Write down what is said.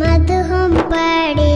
मधुहं पडे